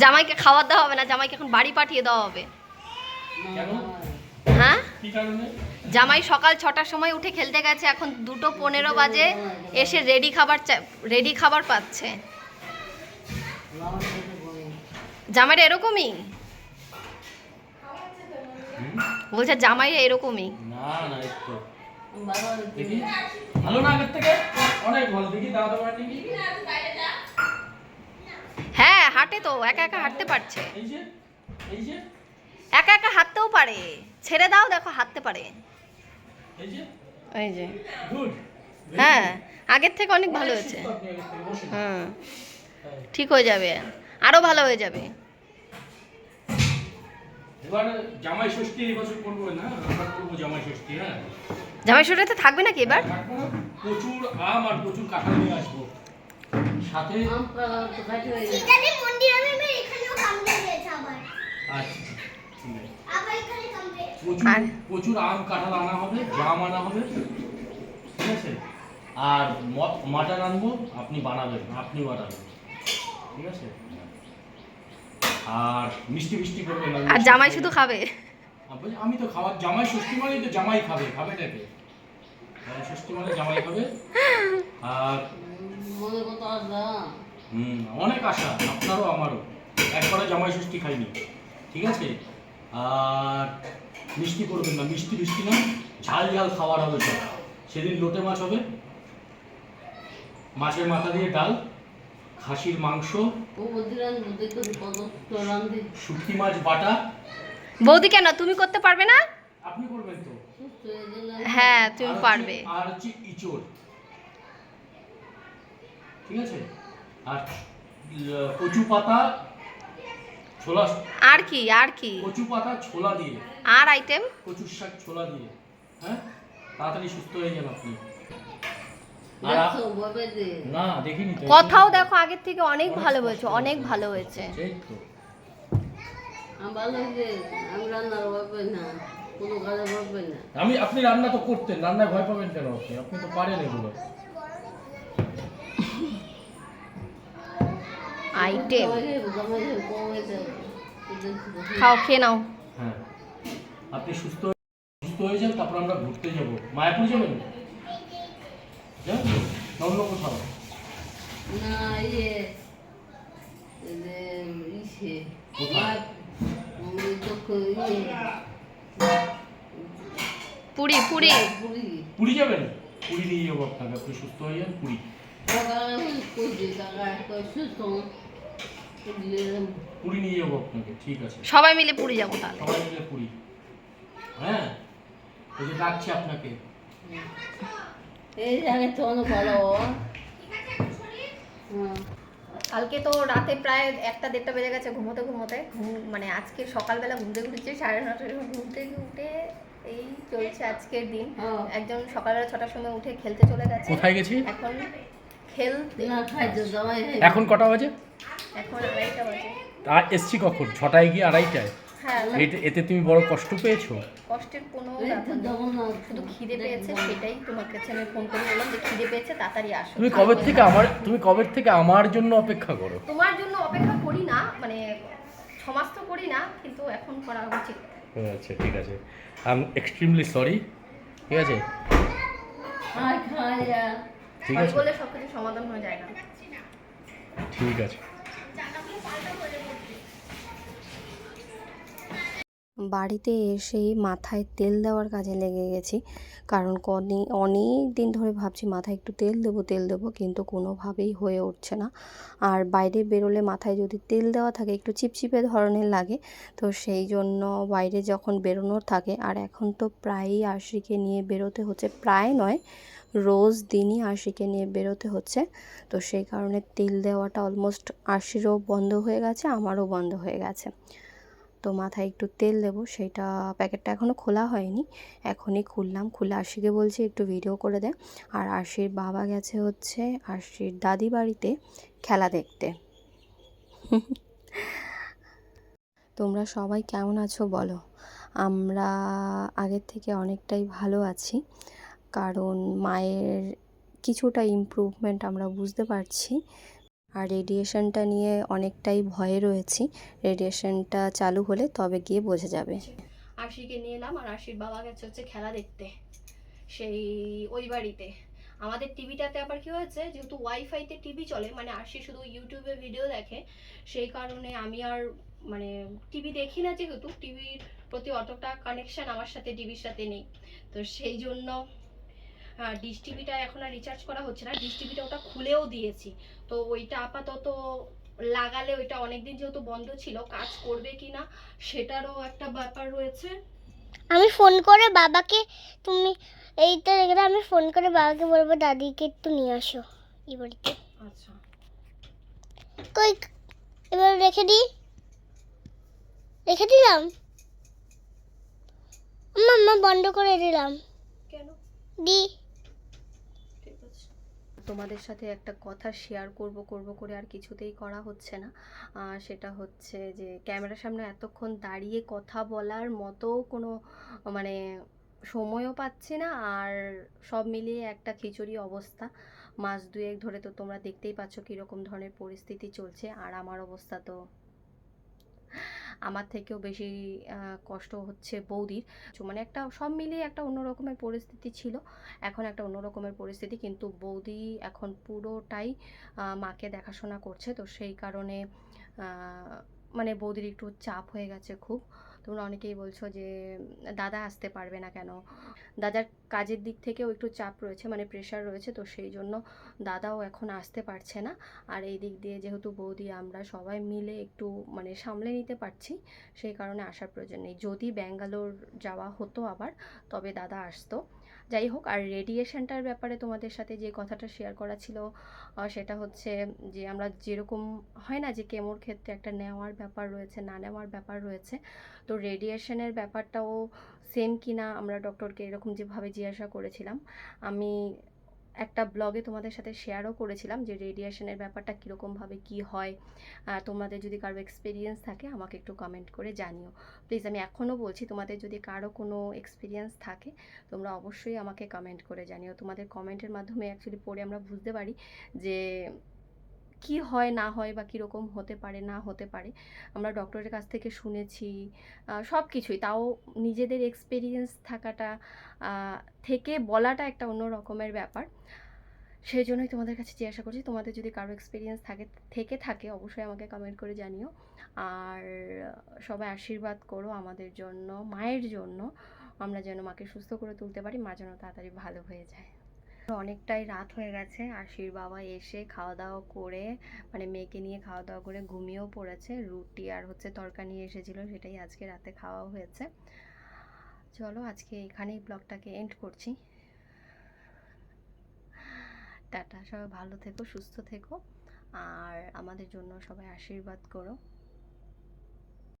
জামাইকে খাবার দেওয়া হবে না জামাইকে এখন বাড়ি পাঠিয়ে দেওয়া হবে। হ্যাঁ? জামাই সকাল ছটার সময় উঠে খেলতে গেছে এখন দুটো পনেরো বাজে এসে রেডি খাবার রেডি খাবার পাচ্ছে। জামাইটা এরকমই? বলছে জামাইরা এরকমই। না না দেখি। ভালো না আগের থেকে? অনেক ভালো। দেখি দাদা হাঁটে তো একা একা হাঁটতে পারছে। এই যে এই যে। একা একা হাঁটতেও পারে। ছেড়ে দাও দেখো হাঁটতে পারে। এই যে। ওই যে। হ্যাঁ আগের থেকে অনেক ভালো হয়েছে। হুম হ্যাঁ। ঠিক হয়ে যাবে। আরও ভালো হয়ে যাবে। জামাই ষষ্ঠী এই বছর করব না করব জামাই ষষ্ঠী হ্যাঁ। জামাই ষষ্ঠীতে থাকবে নাকি এবার? প্রচুর আম আর প্রচুর কাঁঠাল নিয়ে আসব। সাথে? এখানে মন্দির আমি আমি এখানেও কামড়ে দিয়েছে আবার। আচ্ছা ঠিক আছে। আবার এখানে কামড়ে প্রচুর আম কাঁঠাল আনা হবে জাম আনা হবে ঠিক আছে? আর মাটন আনব আপনি বানাবেন আপনি বানাবেন ঠিক আছে? আর মিষ্টি মিষ্টি করবেন আর জামাই শুধু খাবে? আমি- আমি তো খাওয়ার জামাই ষষ্ঠী মানেই তো জামাই খাবে খাবে নাকি ষষ্ঠী মানে জামাই খাবে। আর হুম অনেক আশা আপনারও আমারও। একবারে জামাই ষষ্ঠী খাইনি ঠিক আছে? আর মিষ্টি করবেন না মিষ্টি মিষ্টি না ঝাল ঝাল খাবার হবে সব। সেদিন লোটে মাছ হবে মাছের মাথা দিয়ে ডাল খাসির মাংস শুটকি মাছ বাটা। বৌদি কেন তুমি করতে পারবে না? আপনি করবেন তো? হ্যাঁ তুমি পারবে। আর হচ্ছে ইচোর ঠিক আছে? আর কচু পাতা ছোলা আর কি আর কি? কচু পাতা ছোলা দিয়ে। আর আইটেম কচুর শাক ছোলা দিয়ে। হ্যাঁ? তাড়াতাড়ি সুস্থ হয়ে আপনি। না দেখিনি কথাও দেখো আগের থেকে অনেক ভালো হয়েছে অনেক ভালো হয়েছে। আমি আপনি রান্না তো করতেন রান্নায় ভয় পাবেন কেন আপনি? আপনি তো পারেন এগুলো। আইটেম খাও খেয়ে নাও। হ্যাঁ আপনি সুস্থ সুস্থ হয়ে যান তারপর আমরা ঘুরতে যাব। মায়াপুর যাবেন? না অন্য কোথাও? পুরি পুরি। পুরী। যাবেন? পুরী নিয়ে যাব আপনাকে। আপনি সুস্থ হয়ে যান পুরী। পুরী নিয়ে যাব আপনাকে ঠিক আছে। সবাই মিলে পুরি যাব তাহলে। সবাই মিলে পুরী। হ্যাঁ? এই যে ডাকছি আপনাকে। এই জায়গায় তো অনেক ভালো কালকে তো রাতে প্রায় একটা দেড়টা বেজে গেছে ঘুমোতে ঘুমোতে। ঘুম মানে আজকে সকালবেলা ঘুমতে ঘুরছে সাড়ে নটার সময় ঘুম থেকে উঠে এই চলছে আজকের দিন। হ্যাঁ। একজন সকালবেলা ছটার সময় উঠে খেলতে চলে গেছে। কোথায় গেছি? এখন খেলতে। এখন কটা বাজে? এখন আড়াইটা বাজে। আর এসছি কখন? ছটায় গিয়ে আড়াইটায়? হ্যাঁ এতে তুমি বড় কষ্ট পেয়েছ? কষ্টের কোনো শুধু খিদে পেয়েছে সেটাই তোমার কাছে আমি ফোন করে বললাম যে খিদে পেয়েছে তাড়াতাড়ি আসো। তুমি কবে থেকে আমার তুমি কবে থেকে আমার জন্য অপেক্ষা করো? তোমার জন্য অপেক্ষা করি না মানে সমাজ তো করি না কিন্তু এখন করা উচিত। আচ্ছা ঠিক আছে। আই এম এক্সট্রিমলি সরি ঠিক আছে? ঠিক আছে? বলে সব কিছু সমাধান হয়ে যায় না। ঠিক আছে। বাড়িতে এসেই মাথায় তেল দেওয়ার কাজে লেগে গেছি। কারণ কনে, অনেক দিন ধরে ভাবছি মাথায় একটু তেল দেবো তেল দেবো, কিন্তু কোনোভাবেই হয়ে উঠছে না। আর বাইরে বেরোলে মাথায় যদি তেল দেওয়া থাকে, একটু চিপচিপে ধরনের লাগে, তো সেই জন্য বাইরে যখন বেরোনোর থাকে, আর এখন তো প্রায়ই আশিকে নিয়ে বেরোতে হচ্ছে, প্রায় নয় রোজ দিনই আশিকে নিয়ে বেরোতে হচ্ছে। তো সেই কারণে তেল দেওয়াটা অলমোস্ট আশিরও বন্ধ হয়ে গেছে, আমারও বন্ধ হয়ে গেছে। তো মাথায় একটু তেল দেবো সেটা প্যাকেটটা এখনও খোলা হয়নি, এখনই খুললাম। খুলে আশিকে বলছি একটু ভিডিও করে দে। আর আশির বাবা গেছে হচ্ছে আশির দাদি বাড়িতে খেলা দেখতে। তোমরা সবাই কেমন আছো বলো? আমরা আগের থেকে অনেকটাই ভালো আছি। কারণ মায়ের কিছুটা ইমপ্রুভমেন্ট আমরা বুঝতে পারছি। আর রেডিয়েশনটা নিয়ে অনেকটাই ভয়ে রয়েছি। রেডিয়েশনটা চালু হলে তবে গিয়ে বোঝা যাবে। আরশিকে নিয়ে এলাম আর আশির বাবা গেছে হচ্ছে খেলা দেখতে। সেই ওই বাড়িতে। আমাদের টিভিটাতে আবার কি হয়েছে, যেহেতু ওয়াইফাইতে টিভি চলে মানে আরশি শুধু ইউটিউবে ভিডিও দেখে, সেই কারণে আমি আর মানে টিভি দেখি না যেহেতু টিভির প্রতি অতটা কানেকশন আমার সাথে টিভির সাথে নেই। তো সেই জন্য ডিশ টিভিটা এখন আর রিচার্জ করা হচ্ছে না। ডিশ টিভিটা ওটা খুলেও দিয়েছি। তো ওইটা আপাতত লাগালে ওইটা অনেকদিন যেহেতু বন্ধ ছিল কাজ করবে কিনা সেটারও একটা ব্যাপার রয়েছে। আমি ফোন করে বাবাকে তুমি এইটা দেখলে আমি ফোন করে বাবাকে বলব দাদিকে একটু নিয়ে আসো এই বাড়িতে। আচ্ছা। কই এবার রেখে দিই? রেখে দিলাম? মাম্মা বন্ধ করে দিলাম। কেন? দি। তোমাদের সাথে একটা কথা শেয়ার করব করব করে আর কিছুতেই করা হচ্ছে না। সেটা হচ্ছে যে, ক্যামেরার সামনে এতক্ষণ দাঁড়িয়ে কথা বলার মতো কোনো মানে সময়ও পাচ্ছি না। আর সব মিলিয়ে একটা খিচুড়ি অবস্থা। মাস দুয়েক ধরে তো তোমরা দেখতেই পাচ্ছ কীরকম ধরনের পরিস্থিতি চলছে। আর আমার অবস্থা তো আমার থেকেও বেশি কষ্ট হচ্ছে বৌদির। মানে একটা সব মিলিয়ে একটা অন্যরকমের পরিস্থিতি ছিল। এখন একটা অন্যরকমের পরিস্থিতি, কিন্তু বৌদি এখন পুরোটাই মাকে দেখাশোনা করছে। তো সেই কারণে মানে বৌদির একটু চাপ হয়ে গেছে খুব। তোমরা অনেকেই বলছো যে, দাদা আসতে পারবে না কেন? দাদার কাজের দিক থেকেও একটু চাপ রয়েছে মানে প্রেশার রয়েছে, তো সেই জন্য দাদাও এখন আসতে পারছে না। আর এই দিক দিয়ে যেহেতু বৌদি, আমরা সবাই মিলে একটু মানে সামলে নিতে পারছি, সেই কারণে আসার প্রয়োজন নেই। যদি ব্যাঙ্গালোর যাওয়া হতো আবার, তবে দাদা আসতো। যাই হোক, আর রেডিয়েশনটার ব্যাপারে তোমাদের সাথে যে কথাটা শেয়ার করা ছিল সেটা হচ্ছে যে আমরা যেরকম হয় না যে কেমোর ক্ষেত্রে একটা নেওয়ার ব্যাপার রয়েছে, না নেওয়ার ব্যাপার রয়েছে, তো রেডিয়েশনের ব্যাপারটাও সেম কি না আমরা ডক্টরকে এরকম যেভাবে জিজ্ঞাসা করেছিলাম, আমি একটা ব্লগে তোমাদের সাথে শেয়ারও করেছিলাম যে রেডিয়েশনের ব্যাপারটা কীরকমভাবে কি হয়। আর তোমাদের যদি কারও এক্সপিরিয়েন্স থাকে, আমাকে একটু কমেন্ট করে জানিও। প্লিজ আমি এখনও বলছি, তোমাদের যদি কারও কোনো এক্সপিরিয়েন্স থাকে, তোমরা অবশ্যই আমাকে কমেন্ট করে জানিও। তোমাদের কমেন্টের মাধ্যমে অ্যাকচুয়ালি পড়ে আমরা বুঝতে পারি যে কি হয়, না হয় বা কীরকম হতে পারে, না হতে পারে, আমরা ডক্টরের কাছ থেকে শুনেছি সব কিছুই তাও নিজেদের এক্সপিরিয়েন্স থাকাটা থেকে বলাটা একটা অন্য রকমের ব্যাপার। সেই জন্যই তোমাদের কাছে জিজ্ঞাসা করছি, তোমাদের যদি কারও এক্সপিরিয়েন্স থাকে, থেকে থাকে, অবশ্যই আমাকে কমেন্ট করে জানিও। আর সবাই আশীর্বাদ করো আমাদের জন্য, মায়ের জন্য, আমরা যেন মাকে সুস্থ করে তুলতে পারি, মা যেন তাড়াতাড়ি ভালো হয়ে যায়। অনেকটাই রাত হয়ে গেছে। আশির বাবা এসে খাওয়া দাওয়া করে মানে মেয়েকে নিয়ে খাওয়া দাওয়া করে ঘুমিয়েও পড়েছে। রুটি আর হচ্ছে তরকা নিয়ে এসেছিল, সেটাই আজকে রাতে খাওয়া হয়েছে। চলো আজকে এখানেই ব্লগটাকে এন্ড করছি। টাটা, সবাই ভালো থেকো, সুস্থ থেকো। আর আমাদের জন্য সবাই আশীর্বাদ করো।